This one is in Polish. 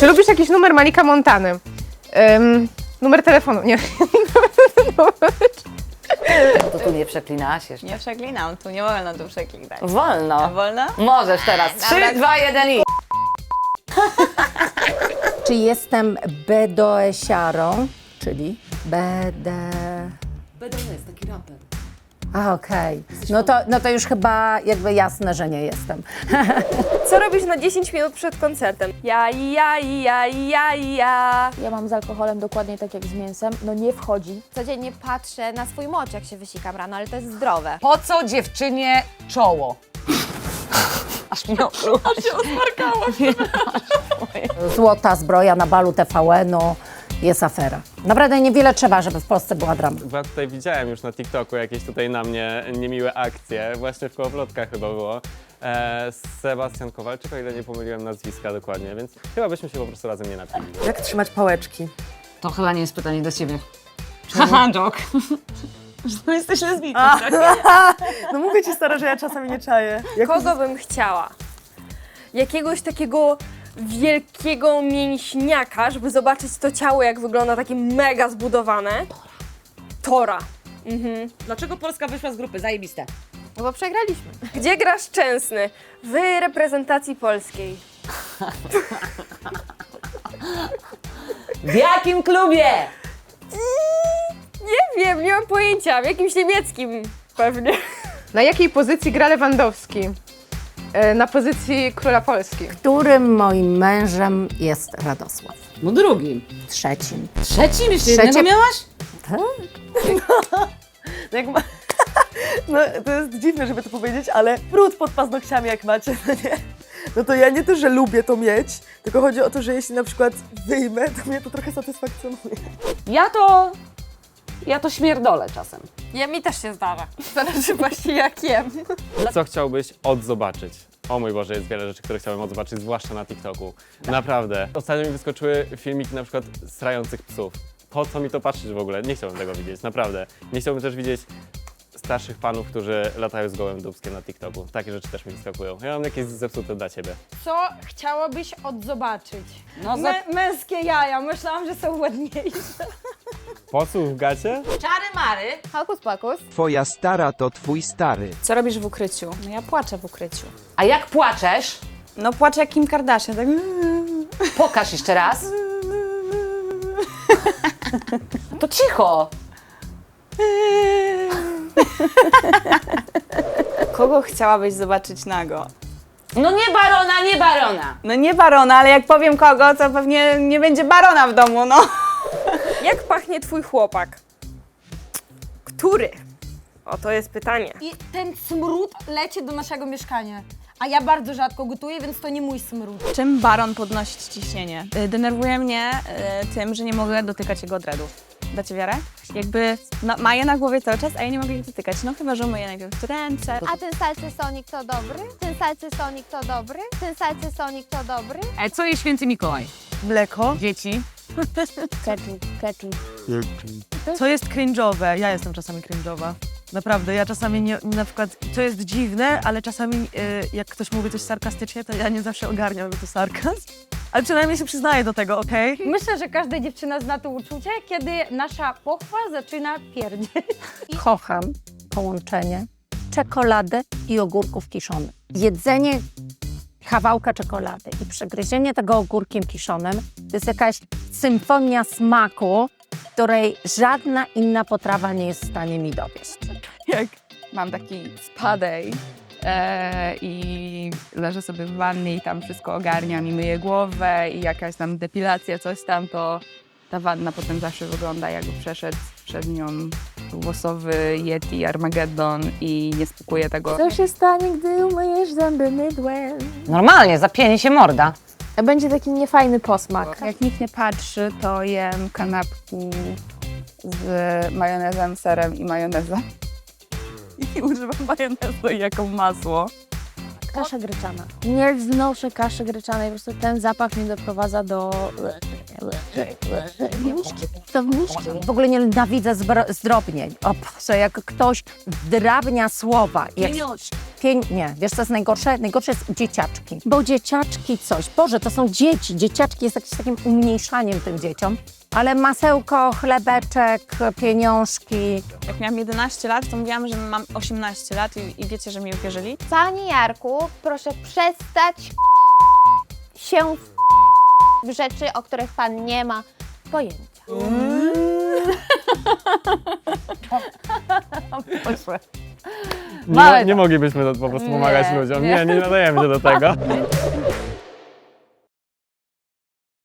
Czy lubisz jakiś numer Malika Montany? Ym, numer telefonu, nie. To tu nie przeklinasz jeszcze. Nie przeklinam, tu nie wolno tu przeklinać. Wolno. Wolno? Możesz teraz. Trzy, dwa, jeden i... Czy jestem bedoesiarą, czyli bede... Bedo jest taki raper. A, okej. No, to, no to już chyba jakby jasne, że nie jestem. Co robisz na 10 minut przed koncertem? Ja, ja, ja, ja, ja. Ja mam z alkoholem dokładnie tak jak z mięsem, no nie wchodzi. Codziennie patrzę na swój mocz, jak się wysikam rano, ale to jest zdrowe. Po co dziewczynie czoło? Aż mnie oplułaś. Złota zbroja na balu TVN-u jest afera. Naprawdę niewiele trzeba, żeby w Polsce była drama. Bo tutaj widziałem już na TikToku jakieś tutaj na mnie niemiłe akcje, właśnie w Kołowrotkach chyba było. E, Sebastian Kowalczyk, o ile nie pomyliłem nazwiska dokładnie, więc chyba byśmy się po prostu razem nie napili. Jak trzymać pałeczki? To chyba nie jest pytanie do ciebie. Haha, joke. Że jesteś lesbijką. No mówię ci stara, że ja czasami nie czaję. Jak Kogo bym chciała? Jakiegoś takiego wielkiego mięśniaka, żeby zobaczyć to ciało, jak wygląda takie mega zbudowane. Tora. Mhm. Dlaczego Polska wyszła z grupy? Zajebiste. No bo przegraliśmy. Gdzie gra Szczęsny? W reprezentacji polskiej. W jakim klubie? Nie wiem, nie mam pojęcia. W jakimś niemieckim pewnie. Na jakiej pozycji gra Lewandowski? E, na pozycji króla Polski. Którym moim mężem jest Radosław? No drugim. Trzecim. Trzecim? Jeszcze Trzecie- jednego miałaś? No, jak ma... no to jest dziwne, żeby to powiedzieć, ale brud pod paznokciami jak macie, no nie? No to ja nie to, że lubię to mieć, tylko chodzi o to, że jeśli na przykład wyjmę, to mnie to trochę satysfakcjonuje. Ja to... Ja to śmierdolę czasem. Ja mi też się zdarza. Zależy właśnie jak jem. Co chciałbyś odzobaczyć? O mój Boże, jest wiele rzeczy, które chciałbym odzobaczyć, zwłaszcza na TikToku. Naprawdę. Ostatnio mi wyskoczyły filmiki na przykład strających psów. Po co mi to patrzeć w ogóle? Nie chciałbym tego widzieć, naprawdę. Nie chciałbym też widzieć starszych panów, którzy latają z gołym dubskiem na TikToku. Takie rzeczy też mi wyskakują. Ja mam jakieś zepsute dla Ciebie. Co chciałabyś odzobaczyć? No za... Mę- męskie jaja, myślałam, że są ładniejsze. Posłuch w gacie? Czary Mary. Hokus pokus. Twoja stara to twój stary. Co robisz w ukryciu? No ja płaczę w ukryciu. A jak płaczesz? No płaczę jak Kim Kardashian, tak... Pokaż jeszcze raz. To cicho. Kogo chciałabyś zobaczyć nago? No nie barona, nie barona. No nie barona, ale jak powiem kogo, to pewnie nie będzie barona w domu, no. Jak pachnie twój chłopak? Który? O, to jest pytanie. I ten smród leci do naszego mieszkania. A ja bardzo rzadko gotuję, więc to nie mój smród. Czym baron podnosi ci ciśnienie? Y, Denerwuje mnie y, tym, że nie mogę dotykać jego dreadów. Dacie wiarę? Jakby no, ma je na głowie cały czas, a ja nie mogę ich dotykać. No chyba, że myję najpierw ręce. A ten salcy sonik to dobry? Ten salcy sonik to dobry? Ten salcy sonik to dobry? E, co jest święty Mikołaj? Mleko. Dzieci. Ketchup, ketchup. Co jest cringe'owe? Ja jestem czasami cringe'owa. Naprawdę, ja czasami nie, na przykład, to jest dziwne, ale czasami y, jak ktoś mówi coś sarkastycznie, to ja nie zawsze ogarniam, że to sarkazm. Ale przynajmniej się przyznaję do tego, okej? Myślę, że każda dziewczyna zna to uczucie, kiedy nasza pochwa zaczyna pierdzieć. Kocham połączenie czekolady i ogórków kiszonych. Jedzenie kawałka czekolady i przegryzienie tego ogórkiem kiszonym to jest jakaś symfonia smaku, której żadna inna potrawa nie jest w stanie mi dowieść. jak mam taki spadej e, i leżę sobie w wannie i tam wszystko ogarniam i myję głowę i jakaś tam depilacja, coś tam, to ta wanna potem zawsze wygląda jakby przeszedł przed nią głosowy Yeti Armageddon i nie spokuje tego. Co się stanie, gdy umyjesz zęby mydłem? Normalnie, zapieni się morda. Będzie taki niefajny posmak. Jak nikt nie patrzy, to jem kanapki z majonezem, serem i majonezem. I używam majonezu jako masło. Kasza gryczana. Nie znoszę kaszy gryczanej, po prostu ten zapach mnie doprowadza do... To miszki. W ogóle nie nienawidzę zbro- zdrobnień. O Boże, jak ktoś drabnia słowa. Jak... Pień... Nie, wiesz co jest najgorsze? Najgorsze jest dzieciaczki. Bo dzieciaczki coś. Boże, to są dzieci. Dzieciaczki jest jakimś takim umniejszaniem tym dzieciom. Ale masełko, chlebeczek, pieniążki. Jak miałam 11 lat, to mówiłam, że mam 18 lat i, i wiecie, że mi uwierzyli. Panie Jarku, proszę przestać się w rzeczy, o których pan nie ma pojęcia. Nie, nie moglibyśmy po prostu pomagać ludziom. Nie, nie nadajemy się do tego.